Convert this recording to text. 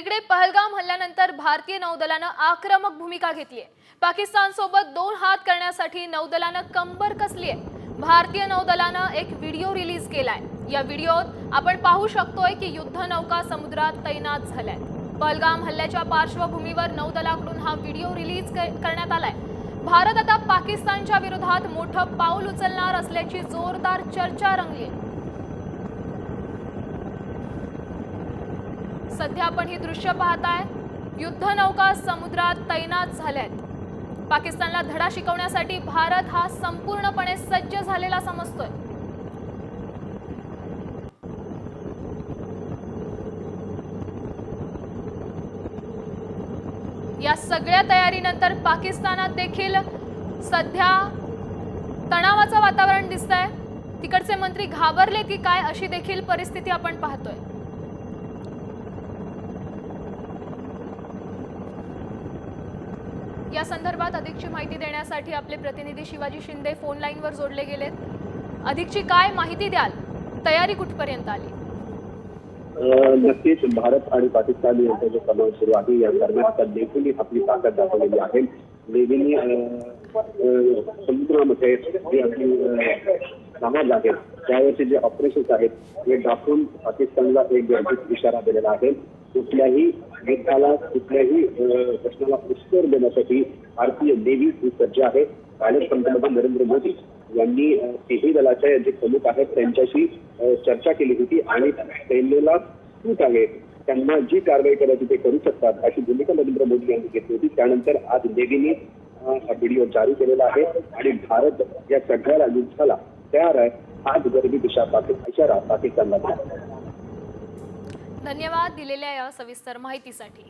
इकडे पहलगाम हल्ल्यानंतर भारतीय नौदलानं आक्रमक भूमिका घेतली आहे पाकिस्तान सोबत दोन हात करण्यासाठी नौदलानं कंबर कसली आहे भारतीय नौदलानं एक व्हिडिओ रिलीज केलाय. या व्हिडिओत आपण पाहू शकतोय की युद्धनौका समुद्रात तैनात झाल्यात. पहलगाम हल्ल्याच्या पार्श्वभूमीवर नौदलाकडून हा व्हिडिओ रिलीज क- करण्यात आलाय. भारत आता पाकिस्तानच्या विरोधात मोठं पाऊल उचलणार असल्याची जोरदार चर्चा रंगली आहे सध्या आपण हे दृश्य पाहताय युद्धनौका समुद्रात तैनात झाल्यात. पाकिस्तानला धडा शिकवण्यासाठी भारत हा संपूर्णपणे सज्ज झालेला समजतोय. या सगळ्या तयारीनंतर पाकिस्तानात देखील सध्या तणावाचं वातावरण दिसतंय. तिकडचे मंत्री घाबरले की काय अशी देखील परिस्थिती आपण पाहतोय. या संदर्भात अधिकची माहिती देण्यासाठी आपले प्रतिनिधी शिवाजी शिंदे फोन लाईनवर जोडले गेलेत. अधिकची काय माहिती द्याल? तयारी कुठपर्यंत आली? नक्कीच भारत आणि पाकिस्तान यांचा जो तणाव सुरू आहे या दरम्यान नेव्हीने आपली ताकद दाखवलेली आहे. नेव्हीने समुद्रामध्ये जे आपली जहाज आहेत त्यावरचे जे ऑपरेशन्स आहेत हे दाखवून पाकिस्तानला एक गंभीर इशारा दिलेला आहे. कुठल्याही युद्धाला कुठल्याही प्रश्नाला उत्तर देण्यासाठी भारतीय नेव्ही ही सज्ज आहे. कालच पंतप्रधान नरेंद्र मोदी यांनी तिन्ही दलाच्या जे प्रमुख आहेत त्यांच्याशी चर्चा केली होती आणि सैन्याला सूट आहे. त्यांना जी कारवाई करायची ते करू शकतात अशी भूमिका नरेंद्र मोदी यांनी घेतली होती. त्यानंतर आज नेव्हीने हा व्हिडिओ जारी केलेला आहे आणि भारत या सगळ्याला युद्धाला तयार आहे. आज गरबी दिशा पाकिस्तान इशारा पाकिस्तानला धन्यवाद दिलेल्या या सविस्तर माहितीसाठी.